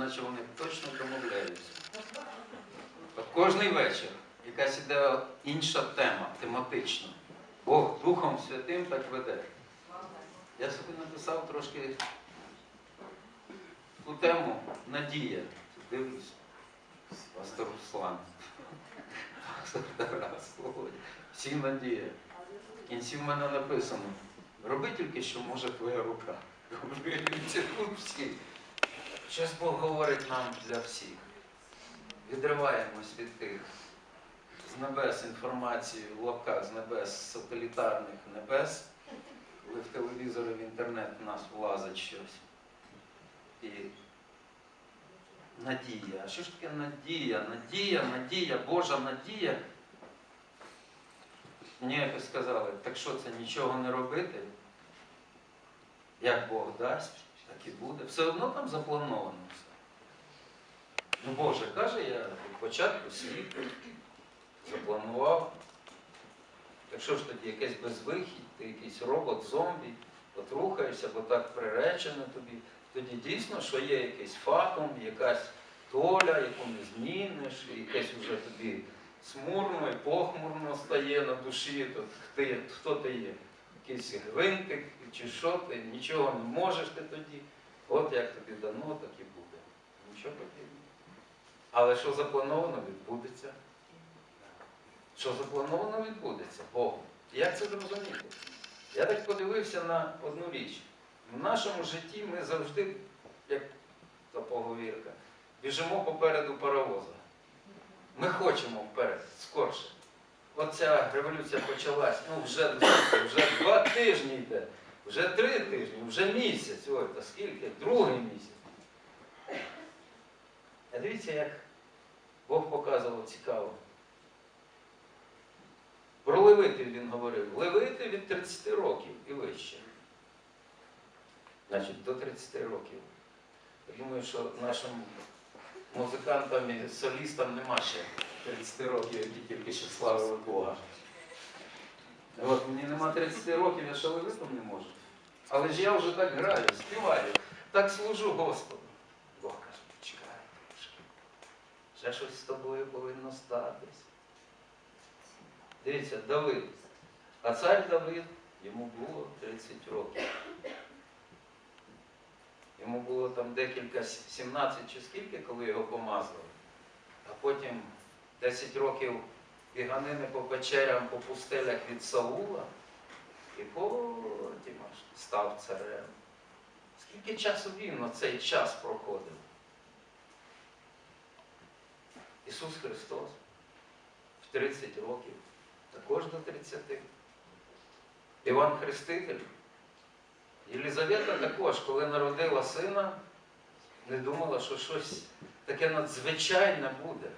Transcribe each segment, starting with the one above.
наче вони точно домовляються. От кожний вечір якась іде інша тема, тематична. Бог Духом Святим так веде. Я собі написав трошки ту тему Надія. Дивлюсь, пастор Руслан. Пастор Тарас, Всі надія. В кінці в мене написано. Роби тільки, що може твоя рука. Всі. Щось Бог говорить нам для всіх. Відриваємось від тих з небес інформації в лапках з небес, сателітарних небес, коли в телевізори, в інтернет в нас влазить щось. І надія. А що ж таке надія? Надія, надія, Божа надія. Мені якось сказали, так що це нічого не робити? Як Бог дасть, так і буде. Все одно там заплановано все. Ну Боже каже, я від початку світу запланував. Так що ж тоді якесь безвихідь, ти якийсь робот, зомбі, от рухаєшся, бо так приречено тобі. Тоді дійсно, що є якийсь фатум, якась доля, яку не зміниш, і якесь вже тобі смурно і похмурно стає на душі, то ти, хто ти є? Якийсь гвинтик чи що ти, нічого не можеш ти тоді. От як тобі дано, так і буде. Нічого подібного. Але що заплановано, відбудеться. Що заплановано, відбудеться Богом. Як це зрозуміти? Я так подивився на одну річ. В нашому житті ми завжди, як та поговірка, біжимо попереду паровоза. Ми хочемо вперед, скорше. Оця революція почалась, ну вже, вже два тижні йде, вже три тижні, вже місяць. Ой, та скільки? Другий місяць. А дивіться, як Бог показував цікаво. Про левитів він говорив. Левити від 30 років і вище. Значить, до 30 років. Я думаю, що нашим музикантам і солістам нема ще 30 років, які тільки що славили Бога. От мені нема 30 років, я ще левитом не можу. Але ж я вже так граю, співаю, так служу Господу. Бог каже, чекай трошки. Ще щось з тобою повинно статись. Дивіться, Давид. А цар Давид, йому було 30 років. Йому було там декілька, 17 чи скільки, коли його помазали. А потім 10 років біганини по печерям, по пустелях від Саула. І потім аж став царем. Скільки часу він на цей час проходив? Ісус Христос в 30 років, також до 30. Іван Хреститель. Єлізавета також, коли народила сина, не думала, що щось таке надзвичайне буде.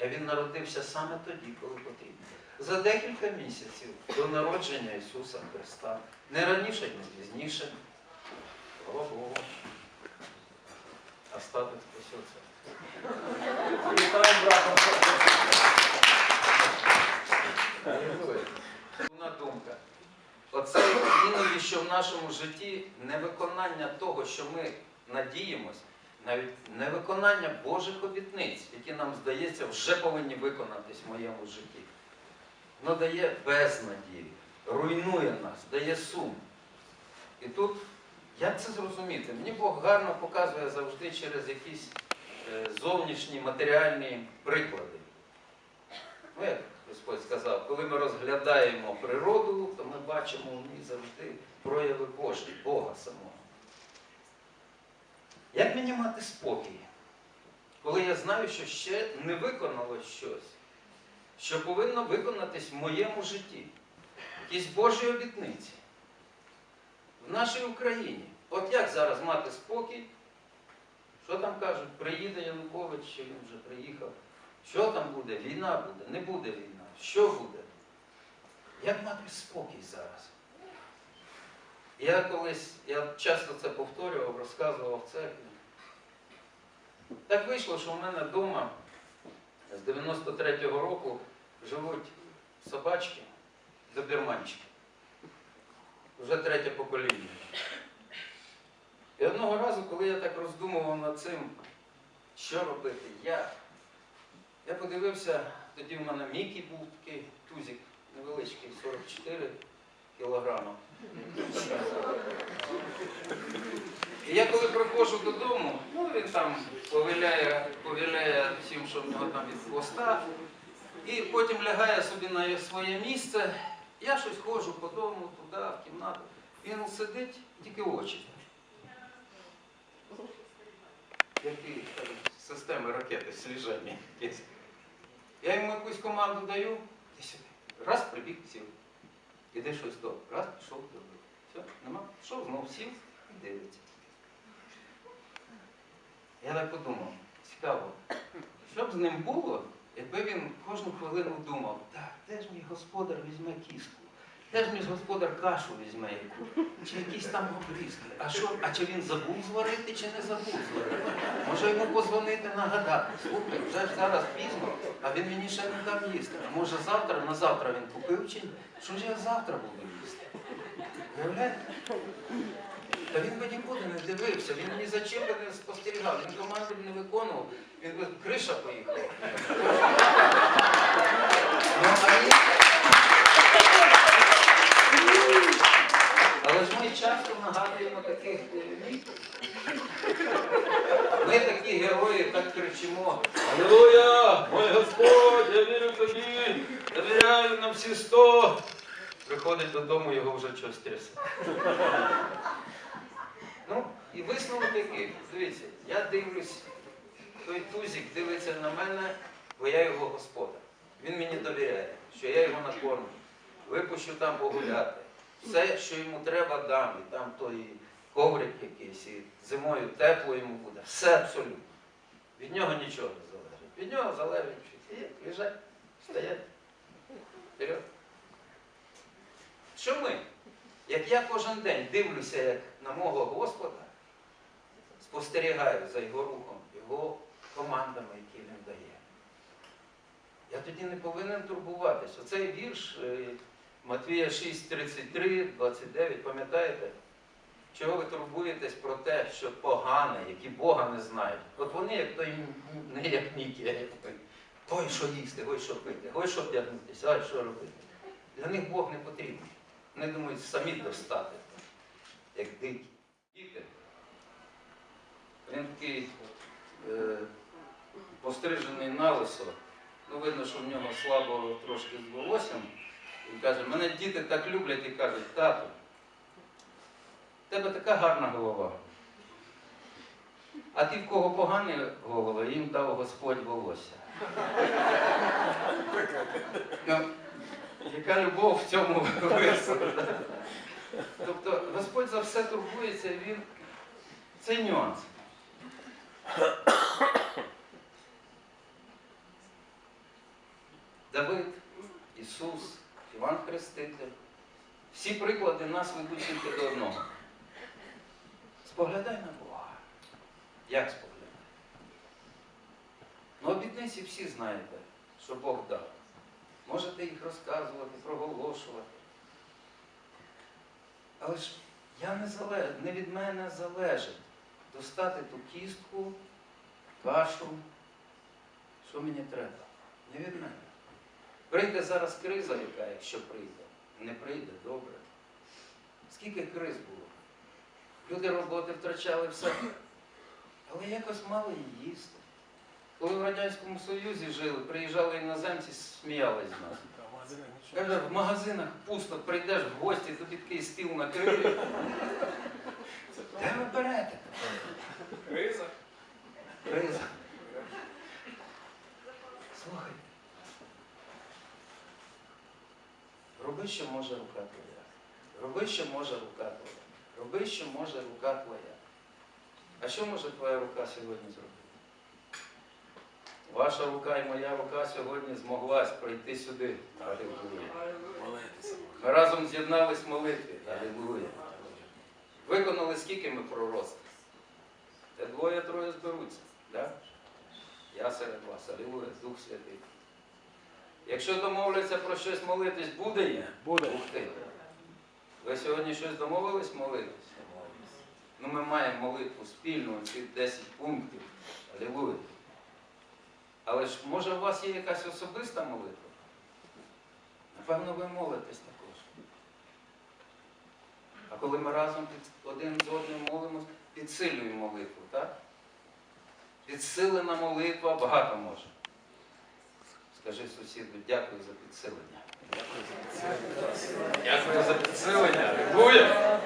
А він народився саме тоді, коли потрібно. За декілька місяців до народження Ісуса Христа. Не раніше, не пізніше. Слава Богу. Остаток спасеться. Вітаємо брата. Одна думка. Оце іноді, що в нашому житті невиконання того, що ми надіємось, навіть невиконання Божих обітниць, які нам здається, вже повинні виконатись в моєму житті. Воно дає безнадію, руйнує нас, дає сум. І тут, як це зрозуміти? Мені Бог гарно показує завжди через якісь е, зовнішні матеріальні приклади. Ну, як Господь сказав, коли ми розглядаємо природу, то ми бачимо в ній завжди прояви Божі, Бога самого. Як мені мати спокій, коли я знаю, що ще не виконало щось, що повинно виконатись в моєму житті? Якісь Божі обітниці в нашій Україні. От як зараз мати спокій? Що там кажуть? Приїде Янукович, чи він вже приїхав. Що там буде? Війна буде, не буде війна. Що буде? Як мати спокій зараз? Я колись, я часто це повторював, розказував в церкві. Так вийшло, що в мене вдома з 93-го року живуть собачки, добірманчики. Вже третє покоління. І одного разу, коли я так роздумував над цим, що робити, я, я подивився, тоді в мене Мікі був такий тузик невеличкий, 44 кілограма. І я коли приходжу додому, ну він там повіляє, повіляє всім, що в нього там від хвоста, і потім лягає собі на своє місце. Я щось ходжу по дому, туди, в кімнату. Він сидить, тільки очі. Які системи ракети сліження. якісь. Я йому якусь команду даю, і сюди. Раз прибіг, сів. Іде щось то. Раз пішов, добре. Все, нема. Пішов, знов сів і дивиться. Я так подумав, цікаво, що б з ним було, якби він кожну хвилину думав, так, де ж мій господар візьме кіску? Де ж мій господар кашу візьме яку? Чи якісь там обрізки? А що, а чи він забув зварити, чи не забув зварити? Може йому позвонити, нагадати, слухай, вже ж зараз пізно, а він мені ще не дав їсти. А може завтра, на завтра він купив чи ні? Що ж я завтра буду їсти? Та він би нікуди не дивився, він ні за чим би не спостерігав, він команди б не виконував, він би криша поїхала. Ну, а ні. Але ж ми часто нагадуємо таких е, міфів. Ми такі герої так кричимо. Аллилуйя! Мой Господь, я вірю в тобі, довіряю на всі сто. Приходить додому, вже. Ну, і висновок який. Дивіться, я дивлюсь, той тузик дивиться на мене, бо я його господар. Він мені довіряє, що я його накормлю, випущу там погуляти. Все, що йому треба, дам. І там той коврик якийсь, і зимою тепло йому буде. Все абсолютно. Від нього нічого не залежить. Від нього залежить, лежать, стоять. Вперед. Що ми? Як я кожен день дивлюся на мого Господа, спостерігаю за його рухом, його командами, які він дає. Я тоді не повинен турбуватися. Оцей вірш е, Матвія 6, 33, 29, пам'ятаєте? Чого ви турбуєтесь про те, що погане, які Бога не знають? От вони, як той не як Мікі, а як той. Ой, що їсти, ой, що пити, ой, що вдягнутися, ой, що робити. Для них Бог не потрібен. Вони думають самі достати, як дикі. Діти. Він такий е, пострижений на лисо. Ну, видно, що в нього слабо трошки з волоссям. Він каже, мене діти так люблять і кажуть, тату, в тебе така гарна голова. А ті, в кого погані голови, їм дав Господь волосся. Яка любов в цьому висловлена. Тобто Господь за все турбується, він це нюанс. Давид, Ісус, Іван Хреститель. Всі приклади нас ведуть тільки до одного. Споглядай на Бога. Як споглядай? Ну, обітниці всі знаєте, що Бог дав. Можете їх розказувати, проголошувати. Але ж я не, залежу, не від мене залежить достати ту кістку, кашу, що мені треба. Не від мене. Прийде зараз криза, яка, якщо прийде. Не прийде, добре. Скільки криз було? Люди роботи втрачали все. Але якось мали їсти. Коли в Радянському Союзі жили, приїжджали іноземці, сміялись з нас. Каже, в магазинах пусто, прийдеш в гості, тобі такий стіл накриють. Де ви берете? Криза. Криза. Слухай. Роби, що може рука твоя. Роби, що може рука твоя. Роби, що може рука твоя. А що може твоя рука сьогодні зробити? Ваша рука і моя рука сьогодні змоглась прийти сюди. Алілуя. Ми разом з'єднались молитві. Алілуя. Виконали скільки ми пророцтв? Те двоє-троє зберуться. Да? Я серед вас, алілуя, Дух Святий. Якщо домовляться про щось молитись, буде є? Буде. Ух ти. Ви сьогодні щось домовились молитись? Ну ми маємо молитву спільну, ці 10 пунктів. Алілуя. Але ж може у вас є якась особиста молитва? Напевно, ви молитесь також. А коли ми разом один з одним молимось, підсилюємо молитву, так? Підсилена молитва багато може. Скажи сусіду, дякую за підсилення. Дякую за підсилення. Дякую за підсилення. Алілуя!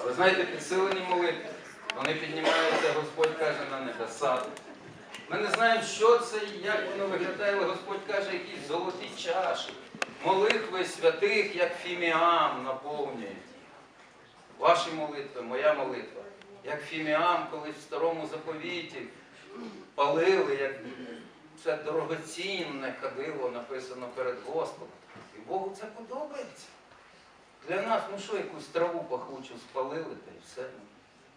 А ви знаєте, підсилені молитви. Вони піднімаються, Господь каже, на небеса. Ми не знаємо, що це і як воно виглядає, але Господь каже, якісь золоті чаші. Молитви святих, як фіміам, наповнюють. Ваші молитви, моя молитва. Як фіміам, колись в старому заповіті палили, як це дорогоцінне кадило написано перед Господом. І Богу це подобається. Для нас, ну що, якусь траву пахучу спалили, та й все.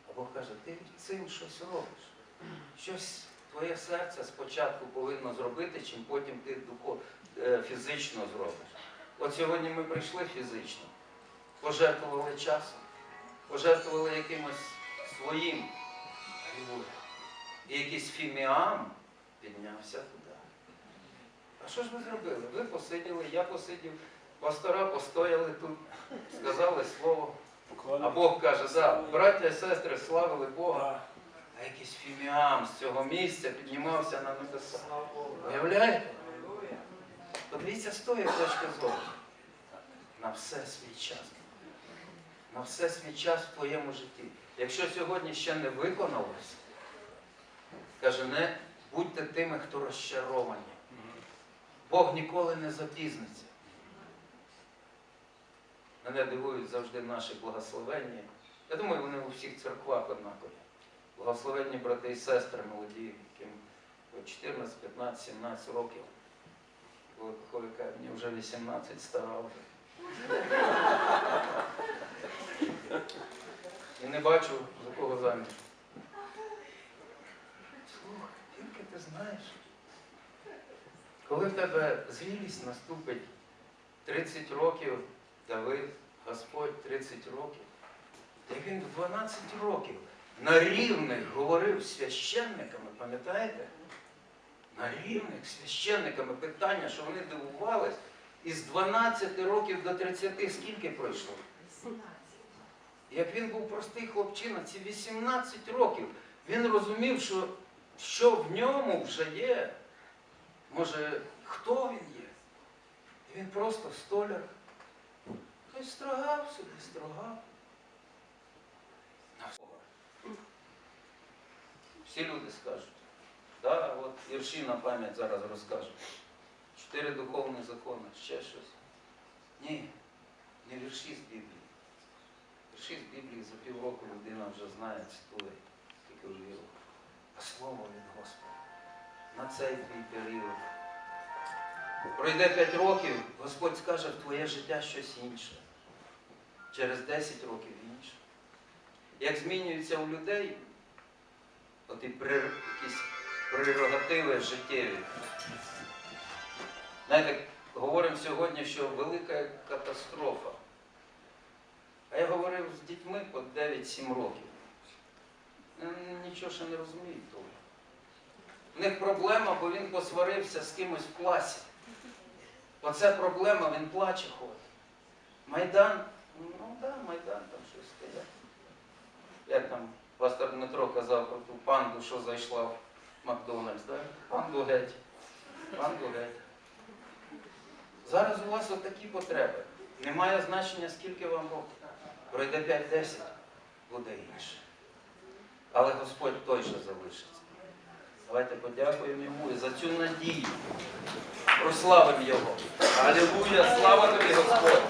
А Бог каже, ти цим щось робиш. Щось твоє серце спочатку повинно зробити, чим потім ти е, фізично зробиш. От сьогодні ми прийшли фізично, пожертвували часом, пожертвували якимось своїм. І якийсь фіміам піднявся туди. А що ж ви зробили? Ви посиділи, я посидів, пастора постояли тут, сказали слово. А Бог каже, да, браття і сестри славили Бога. Якийсь фіміам з цього місця піднімався на небеса. Уявляєте? Подивіться з тої точки зору. На все свій час. На все свій час в твоєму житті. Якщо сьогодні ще не виконалось, каже, не будьте тими, хто розчаровані. Бог ніколи не запізниться. Мене дивують завжди наші благословення. Я думаю, вони у всіх церквах однакові. Благословенні брати і сестри молоді, яким 14, 15, 17 років. Коли коли каже, мені вже 18 стара вже. І не бачу, за кого заміж. Слухай, тільки ти знаєш, коли в тебе зрілість наступить 30 років, Давид, Господь 30 років, та він в 12 років на рівних говорив священниками, пам'ятаєте? На рівних священниками питання, що вони дивувались, із 12 років до 30 скільки пройшло? Як він був простий хлопчина, ці 18 років, він розумів, що, що в ньому вже є. Може, хто він є? І він просто столяр. Хтось строгав собі, строгав. Всі люди скажуть. Да, от вірші на пам'ять зараз розкажу. Чотири духовні закони, ще щось. Ні, не вірші з Біблії. Вірші з Біблії за півроку людина вже знає, цитує, тільки віру. А слово від Господа на цей твій період. Пройде 5 років, Господь скаже в твоє життя щось інше. Через 10 років інше. Як змінюється у людей, от і якісь прерогативи життєві. Знаєте, говоримо сьогодні, що велика катастрофа. А я говорив з дітьми по 9-7 років. Нічого ще не розуміють того. В них проблема, бо він посварився з кимось в класі. Оце проблема, він плаче ходить. Майдан, ну так, да, Майдан там щось стоять. Як там Дмитро казав про ту панду, що зайшла в Макдональдс, так? Панду геть. Панду геть. Зараз у вас отакі потреби. Немає значення, скільки вам років. Пройде 5-10, буде інше. Але Господь той же залишиться. Давайте подякуємо йому і за цю надію. Прославимо Його. Алілуя! Слава тобі, Господь!